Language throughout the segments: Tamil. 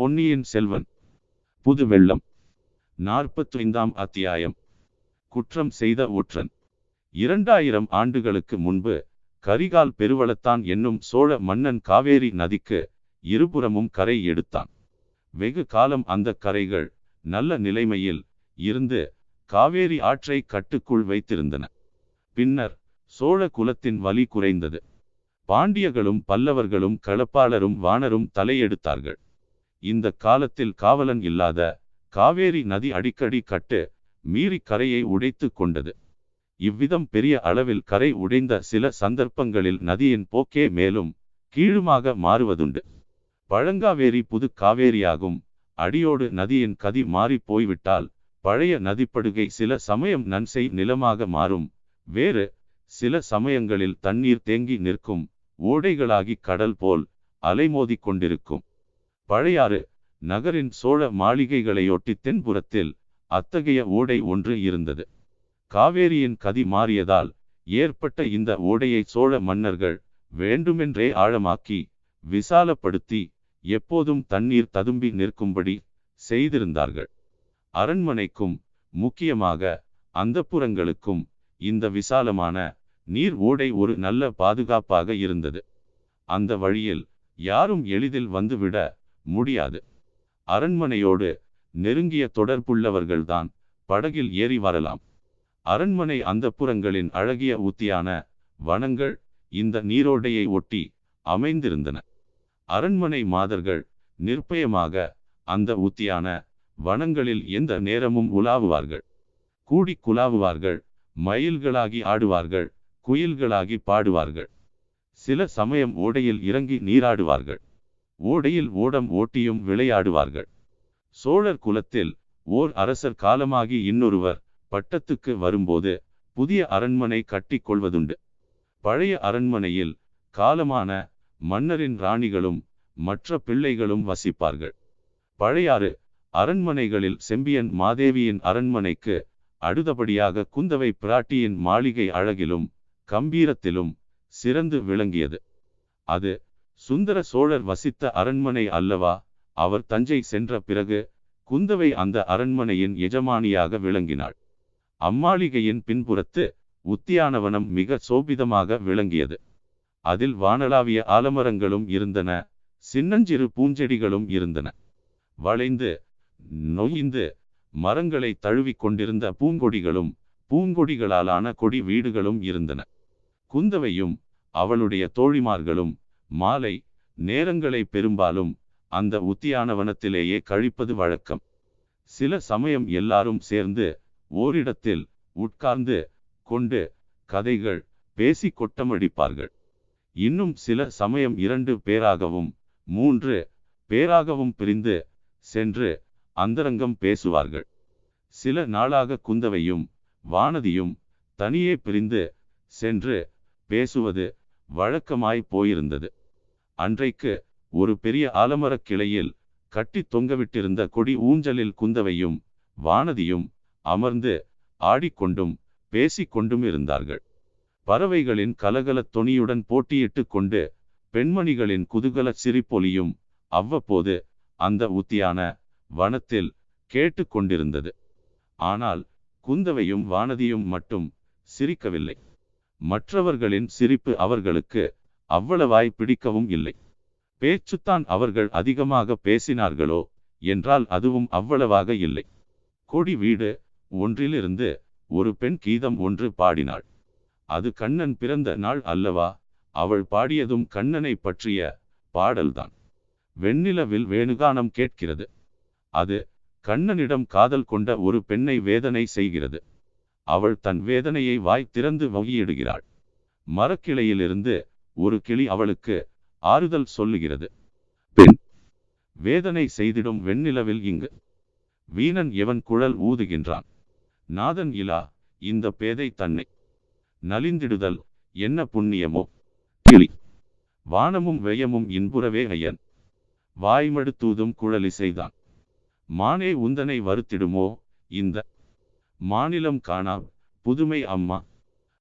பொன்னியின் செல்வன். புது வெள்ளம். நாற்பத்தைந்தாம் அத்தியாயம். குற்றம் செய்த ஒற்றன். இரண்டாயிரம் ஆண்டுகளுக்கு முன்பு கரிகால் பெருவளத்தான் என்னும் சோழ மன்னன் காவேரி நதிக்கு இருபுறமும் கரை எடுத்தான். வெகு காலம் அந்த கரைகள் நல்ல நிலைமையில் இருந்து காவேரி ஆற்றை கட்டுக்குள் வைத்திருந்தன. பின்னர் சோழ குலத்தின் வலி குறைந்தது. பாண்டியர்களும் பல்லவர்களும் களப்பாளரும் வானரும் தலையெடுத்தார்கள். இந்த காலத்தில் காவலன் இல்லாத காவேரி நதி அடிக்கடி கட்டு மீறி கரையை உடைத்து கொண்டது. இவ்விதம் பெரிய அளவில் கரை உடைந்த சில சந்தர்ப்பங்களில் நதியின் போக்கே மேலும் கீழுமாக மாறுவதுண்டு. பழங்காவேரி புது காவேரியாகும். அடியோடு நதியின் கதி மாறி போய்விட்டால் பழைய நதிப்படுகை சில சமயம் நன்சை நிலமாக மாறும். வேறு சில சமயங்களில் தண்ணீர் தேங்கி நிற்கும். ஓடைகளாகி கடல் போல் அலைமோதி கொண்டிருக்கும். பழையாறு நகரின் சோழ மாளிகைகளையொட்டி தென்புறத்தில் அத்தகைய ஓடை ஒன்று இருந்தது. காவேரியின் கதி மாறியதால் ஏற்பட்ட இந்த ஓடையை சோழ மன்னர்கள் வேண்டுமென்றே ஆழமாக்கி விசாலப்படுத்தி எப்போதும் தண்ணீர் ததும்பி நிற்கும்படி செய்திருந்தார்கள். அரண்மனைக்கும் முக்கியமாக அந்தப்புறங்களுக்கும் இந்த விசாலமான நீர் ஓடை ஒரு நல்ல பாதுகாப்பாக இருந்தது. அந்த வழியில் யாரும் எளிதில் வந்துவிட முடியாது. அரண்மனையோடு நெருங்கிய தொடர்புள்ளவர்கள்தான் படகில் ஏறி வரலாம். அரண்மனை அந்தப்புறங்களின் அழகிய உத்தியான வனங்கள் இந்த நீரோடையை ஒட்டி அமைந்திருந்தன. அரண்மனை மாதர்கள் நிர்பயமாக அந்த உத்தியான வனங்களில் எந்த நேரமும் உலாவுவார்கள். கூடி குலாவுவார்கள் மயில்களாகி ஆடுவார்கள் குயில்களாகி பாடுவார்கள். சில சமயம் ஓடையில் இறங்கி நீராடுவார்கள். ஓடையில் ஓடம் ஓட்டியும் விளையாடுவார்கள். சோழர் குலத்தில் ஓர் அரசர் காலமாகி இன்னொருவர் பட்டத்துக்கு வரும்போது புதிய அரண்மனை கட்டிக் கொள்வதுண்டு. பழைய அரண்மனையில் காலமான மன்னரின் ராணிகளும் மற்ற பிள்ளைகளும் வசிப்பார்கள். பழையாறு அரண்மனைகளில் செம்பியன் மாதேவியின் அரண்மனைக்கு அடுதபடியாக குந்தவை பிராட்டியின் மாளிகை அழகிலும் கம்பீரத்திலும் சிறந்து விளங்கியது. அது சுந்தர சோழர் வசித்த அரண்மனை அல்லவா? அவர் தஞ்சை சென்ற பிறகு குந்தவை அந்த அரண்மனையின் எஜமானியாக விளங்கினாள். அம்மாளிகையின் பின்புறத்து உத்தியானவனம் மிக சோபிதமாக விளங்கியது. அதில் வானளாவிய ஆலமரங்களும் இருந்தன சின்னஞ்சிறு பூஞ்செடிகளும் இருந்தன. வளைந்து நொய்ந்து மரங்களை தழுவி கொண்டிருந்த பூங்கொடிகளும் பூங்கொடிகளாலான கொடி வீடுகளும் இருந்தன. குந்தவையும் அவளுடைய தோழிமார்களும் மாலை நேரங்களை பெரும்பாலும் அந்த உத்தியானவனத்திலேயே கழிப்பது வழக்கம். சில சமயம் எல்லாரும் சேர்ந்து ஓரிடத்தில் உட்கார்ந்து கொண்டு கதைகள் பேசி கொட்டமடிப்பார்கள். இன்னும் சில சமயம் இரண்டு பேராகவும் மூன்று பேராகவும் பிரிந்து சென்று அந்தரங்கம் பேசுவார்கள். சில நாளாக குந்தவையும் வானதியும் தனியே பிரிந்து சென்று பேசுவது வழக்கமாய் போயிருந்தது. அன்றைக்கு ஒரு பெரிய ஆலமரக் கிளையில் கட்டி தொங்கவிட்டிருந்த கொடி ஊஞ்சலில் குந்தவையும் வானதியும் அமர்ந்து ஆடிக்கொண்டும் பேசிக்கொண்டும் இருந்தார்கள். பறவைகளின் கலகலத் தொனியுடன் போட்டியிட்டு கொண்டு பெண்மணிகளின் குதூகல சிரிப்பொலியும் அவ்வப்போது அந்த உத்தியான வனத்தில் கேட்டு கொண்டிருந்தது. ஆனால் குந்தவையும் வானதியும் மட்டும் சிரிக்கவில்லை. மற்றவர்களின் சிரிப்பு அவர்களுக்கு அவ்வளவாய் பிடிக்கவும் இல்லை. பேச்சுத்தான் அவர்கள் அதிகமாக பேசினார்களோ என்றால் அதுவும் அவ்வளவாக இல்லை. கொடி வீடு ஒன்றிலிருந்து ஒரு பெண் கீதம் ஒன்று பாடினாள். அது கண்ணன் பிறந்த நாள் அல்லவா? அவள் பாடியதும் கண்ணனை பற்றிய பாடல்தான். வெண்ணிலவில் வேணுகானம் கேட்கிறது. அது கண்ணனிடம் காதல் கொண்ட ஒரு பெண்ணை வேதனை செய்கிறது. அவள் தன் வேதனையை வாய் திறந்து வகியிடுகிறாள். மரக்கிளையிலிருந்து ஒரு கிளி அவளுக்கு ஆறுதல் சொல்லுகிறது. பெண் வேதனை செய்திடும் வெண்ணிலவில் இங்கு. வீணன் எவன் குழல் ஊதுகின்றான். நாதன் இலா இந்த பேதை தன்னை. நலிந்திடுதல் என்ன புண்ணியமோ? கிளி வானமும் வெயமும் இன்புறவே ஐயன். வாய்மடுத்தூதும் குழலிசைதான். மானே உந்தனை வருத்திடுமோ இந்த? மாநிலம் காணா புதுமை அம்மா.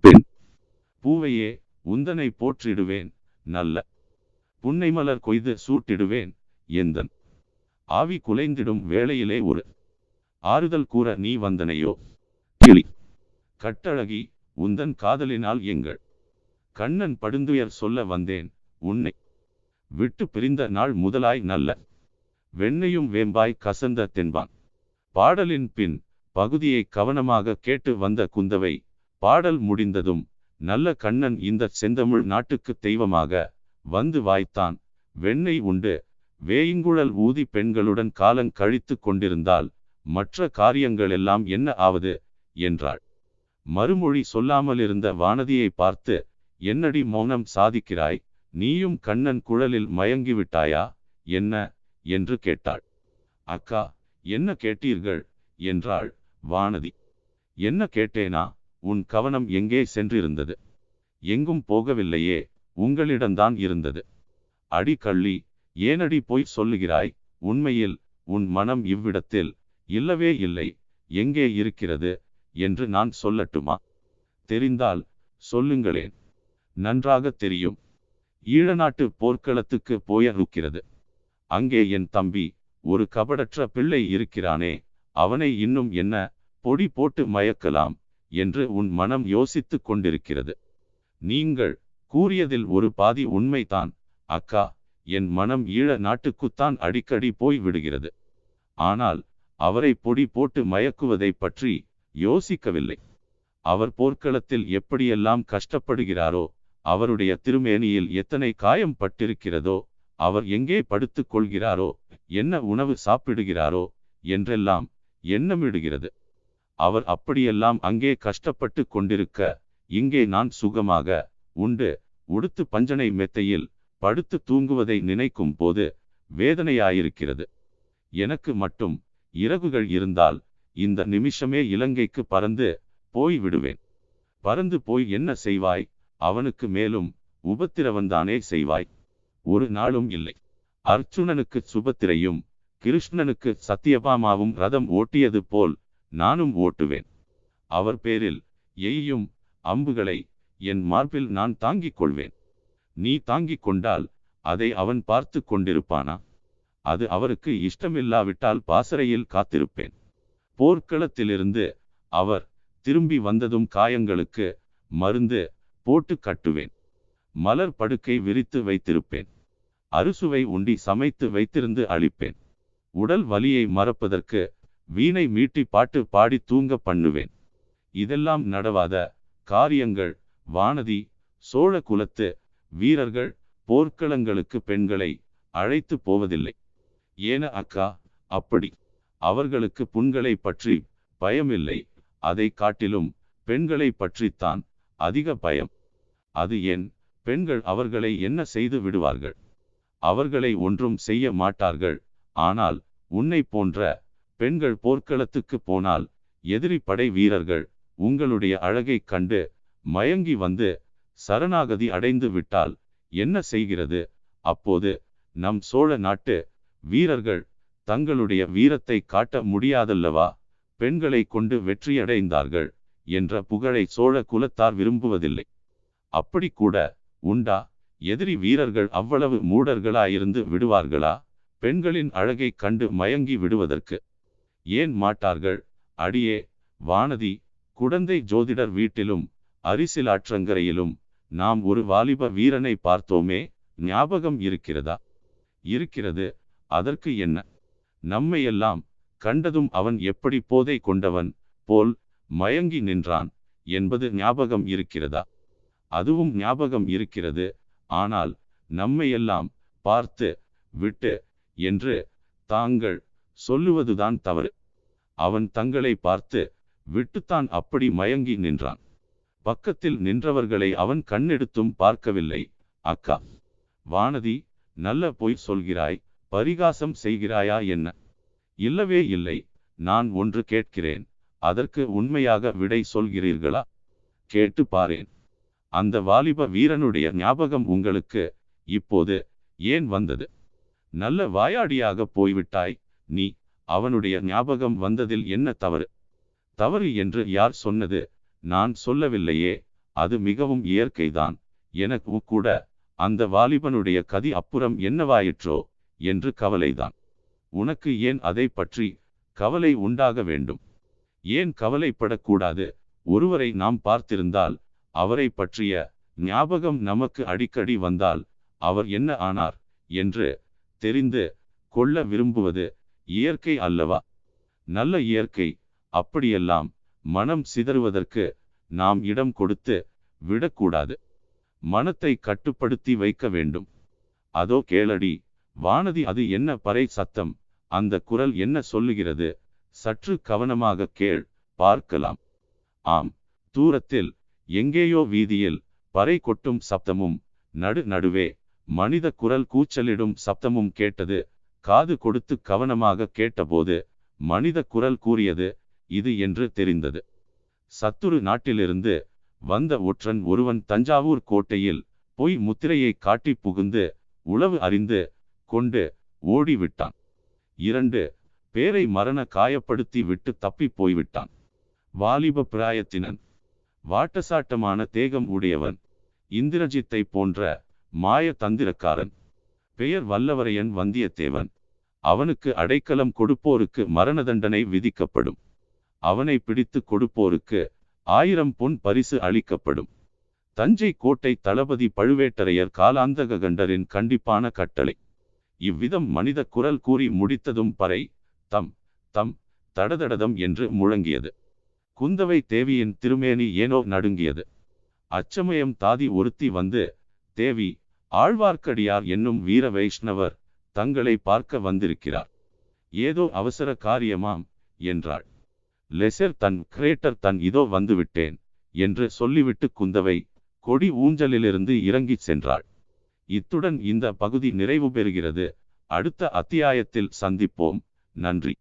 பெண் பூவையே உந்தனை போற்றிடுவேன் நல்ல புன்னைமலர் கொய்து சூட்டிடுவேன் எந்தன் ஆவி குலைந்திடும் வேளையிலே ஒரு ஆறுதல் கூற நீ வந்தனையோ? கிளி கட்டழகி உந்தன் காதலினால் எங்கள் கண்ணன் படுந்துயர் சொல்ல வந்தேன் உன்னை விட்டு பிரிந்த நாள் முதலாய் நல்ல வெண்ணையும் வேம்பாய் கசந்த தென்பான். பாடலின் பின் பகுதியை கவனமாக கேட்டு வந்த குந்தவை பாடல் முடிந்ததும் நல்ல கண்ணன் இந்த செந்தமிழ் நாட்டுக்கு தெய்வமாக வந்து வாய்த்தான். வெண்ணெய் உண்டு. வேயுங்குழல் ஊதி பெண்களுடன் காலங் கழித்து கொண்டிருந்தால் மற்ற காரியங்களெல்லாம் என்ன ஆவது? என்றாள். மறுமொழி சொல்லாமலிருந்த வானதியை பார்த்து என்னடி மௌனம் சாதிக்கிறாய்? நீயும் கண்ணன் குழலில் மயங்கிவிட்டாயா? என்ன என்று கேட்டாள். அக்கா என்ன கேட்டீர்கள் என்றாள் வானதி. என்ன கேட்டேனா? உன் கவனம் எங்கே சென்றிருந்தது? எங்கும் போகவில்லையே உங்களிடம்தான் இருந்தது. அடி கள்ளி ஏனடி போய் சொல்லுகிறாய்? உண்மையில் உன் மனம் இவ்விடத்தில் இல்லவே இல்லை எங்கே இருக்கிறது என்று நான் சொல்லட்டுமா? தெரிந்தால் சொல்லுங்களேன். நன்றாக தெரியும். ஈழநாட்டு போர்க்களத்துக்கு போய இருக்கிறது அங்கே என் தம்பி ஒரு கபடற்ற பிள்ளை இருக்கிறானே அவனை இன்னும் என்ன பொடி போட்டு மயக்கலாம் என்று உன் மனம் யோசித்துக் கொண்டிருக்கிறது. நீங்கள் கூறியதில் ஒரு பாதி உண்மைதான். அக்கா என் மனம் ஈழ நாட்டுக்குத்தான் அடிக்கடி போய் விடுகிறது. ஆனால் அவரை பொடி போட்டு மயக்குவதை பற்றி யோசிக்கவில்லை. அவர் போர்க்களத்தில் எப்படியெல்லாம் கஷ்டப்படுகிறாரோ அவருடைய திருமேனியில் எத்தனை காயம் பட்டிருக்கிறதோ அவர் எங்கே படுத்துக் கொள்கிறாரோ என்ன உணவு சாப்பிடுகிறாரோ என்றெல்லாம் எண்ணமிடுகிறது. அவர் அப்படியெல்லாம் அங்கே கஷ்டப்பட்டு கொண்டிருக்க இங்கே நான் சுகமாக உண்டு உடுத்து பஞ்சனை மெத்தையில் படுத்து தூங்குவதை நினைக்கும் போது வேதனையாயிருக்கிறது. எனக்கு மட்டும் இறகுகள் இருந்தால் இந்த நிமிஷமே இலங்கைக்கு பறந்து போய் விடுவேன். பறந்து போய் என்ன செய்வாய்? அவனுக்கு மேலும் உபத்திரவன்தானே செய்வாய். ஒரு நாளும் இல்லை. அர்ச்சுனனுக்கு சுபத்திரையும் கிருஷ்ணனுக்கு சத்தியபாமாவும் ரதம் ஓட்டியது போல் நானும் ஓட்டுவேன். அவர் பேரில் எய்யும் அம்புகளை என் மார்பில் நான் தாங்கிக் கொள்வேன். நீ தாங்கிக் கொண்டால் அதை அவன் பார்த்து கொண்டிருப்பானா? அது அவருக்கு இஷ்டமில்லாவிட்டால் பாசறையில் காத்திருப்பேன். போர்க்களத்திலிருந்து அவர் திரும்பி வந்ததும் காயங்களுக்கு மருந்து போட்டு கட்டுவேன். மலர் படுக்கை விரித்து வைத்திருப்பேன். அறுசுவை உண்டி சமைத்து வைத்திருந்து அளிப்பேன் உடல் வலியை மறப்பதற்கு வீணை மீட்டி பாட்டு பாடி தூங்க பண்ணுவேன். இதெல்லாம் நடவாத காரியங்கள் வானதி சோழ குலத்து வீரர்கள் போர்க்களங்களுக்கு பெண்களை அழைத்து போவதில்லை. ஏன அக்கா அப்படி. அவர்களுக்கு புண்களை பற்றி பயமில்லை. அதை காட்டிலும் பெண்களை பற்றித்தான் அதிக பயம். அது ஏன்? பெண்கள் அவர்களை என்ன செய்து விடுவார்கள்? அவர்களை ஒன்றும் செய்ய மாட்டார்கள். ஆனால் உன்னை போன்ற பெண்கள் போர்க்களத்துக்கு போனால் எதிரி படை வீரர்கள் உங்களுடைய அழகை கண்டு மயங்கி வந்து சரணாகதி அடைந்து விட்டால் என்ன செய்கிறது? அப்போது நம் சோழ நாட்டு வீரர்கள் தங்களுடைய வீரத்தை காட்ட முடியாதல்லவா? பெண்களை கொண்டு வெற்றியடைந்தார்கள் என்ற புகழை சோழ குலத்தார் விரும்புவதில்லை. அப்படி கூட உண்டா? எதிரி வீரர்கள் அவ்வளவு மூடர்களாயிருந்து விடுவார்களா? பெண்களின் அழகை கண்டு மயங்கி விடுவதற்கு ஏன் மாட்டார்கள்? அடியே வானதி குடந்தை ஜோதிடர் வீட்டிலும் அரிசிலாற்றங்கரையிலும் நாம் ஒரு வாலிப வீரனை பார்த்தோமே ஞாபகம் இருக்கிறதா? இருக்கிறது அதற்கு என்ன? நம்மையெல்லாம் கண்டதும் அவன் எப்படி போதை கொண்டவன் போல் மயங்கி நின்றான் என்பது ஞாபகம் இருக்கிறதா? அதுவும் ஞாபகம் இருக்கிறது ஆனால் நம்மையெல்லாம் பார்த்து விட்டு என்று தாங்கள் சொல்லுவதுதான் தவறு. அவன் தங்களை பார்த்து விட்டுத்தான். அப்படி மயங்கி நின்றான். பக்கத்தில் நின்றவர்களை அவன் கண்ணெடுத்தும் பார்க்கவில்லை. அக்கா வானதி நல்ல பொய் சொல்கிறாய். பரிகாசம் செய்கிறாயா என்ன? இல்லவே இல்லை. நான் ஒன்று கேட்கிறேன். அதற்கு உண்மையாக விடை சொல்கிறீர்களா? கேட்டு பாரேன். அந்த வாலிப வீரனுடைய ஞாபகம் உங்களுக்கு இப்போது ஏன் வந்தது? நல்ல வாயாடியாக போய்விட்டாய். நீ அவனுடைய ஞாபகம் வந்ததில் என்ன தவறு? தவறு என்று யார் சொன்னது? நான் சொல்லவில்லையே அது மிகவும் இயற்கைதான். எனக்கு கூட அந்த வாலிபனுடைய கதி அப்புறம் என்னவாயிற்றோ என்று கவலைதான். உனக்கு ஏன் அதை பற்றி கவலை உண்டாக வேண்டும்? ஏன் கவலைப்படக்கூடாது? ஒருவரை நாம் பார்த்திருந்தால் அவரை பற்றிய ஞாபகம் நமக்கு அடிக்கடி வந்தால் அவர் என்ன ஆனார் என்று தெரிந்து கொள்ள விரும்புவது இயற்கை அல்லவா? நல்ல இயற்கை அப்படியெல்லாம் மனம் சிதறுவதற்கு நாம் இடம் கொடுத்து விடக்கூடாது. மனத்தை கட்டுப்படுத்தி வைக்க வேண்டும். அதோ கேளடி வானதி அது என்ன பறை சத்தம்? அந்த குரல் என்ன சொல்லுகிறது? சற்று கவனமாக கேள் பார்க்கலாம். ஆம் தூரத்தில் எங்கேயோ வீதியில் பறை கொட்டும் சப்தமும் நடு நடுவே மனித குரல் கூச்சலிடும் சப்தமும் கேட்டது காது கொடுத்து கவனமாக கேட்டபோது மனித குரல் கூறியது இது என்று தெரிந்தது. சத்துரு நாட்டிலிருந்து வந்த ஒற்றன் ஒருவன் தஞ்சாவூர் கோட்டையில் பொய் முத்திரையை காட்டி புகுந்து உளவு அறிந்து கொண்டு ஓடிவிட்டான். இரண்டு பேரை மரண காயப்படுத்தி விட்டு தப்பி போய்விட்டான். வாலிப பிராயத்தினன். வாட்டசாட்டமான தேகம் உடையவன். இந்திரஜித்தை போன்ற மாய தந்திரக்காரன் பெயர் வல்லவரையன் வந்தியத்தேவன். அவனுக்கு அடைக்கலம் கொடுப்போருக்கு மரண தண்டனை விதிக்கப்படும். அவனை பிடித்து கொடுப்போருக்கு ஆயிரம் பொன் பரிசு அளிக்கப்படும். தஞ்சை கோட்டை தளபதி பழுவேட்டரையர் காலாந்தக கண்டரின் கண்டிப்பான கட்டளை. இவ்விதம் மனித குரல் கூறி முடித்ததும் பறை தம் தம் தடதடதம் என்று முழங்கியது. குந்தவை தேவியின் திருமேனி ஏனோ நடுங்கியது. அச்சமயம் தாதி ஒருத்தி வந்து தேவி ஆழ்வார்க்கடியார் என்னும் வீர வைஷ்ணவர் தங்களை பார்க்க வந்திருக்கிறார். ஏதோ அவசர காரியமாம் என்றாள். லெசர் தன் கிரேட்டர் தன் இதோ வந்துவிட்டேன் என்று சொல்லிவிட்டு குந்தவை கொடி ஊஞ்சலிலிருந்து இறங்கிச் சென்றாள். இத்துடன் இந்த பகுதி நிறைவு பெறுகிறது. அடுத்த அத்தியாயத்தில் சந்திப்போம். நன்றி.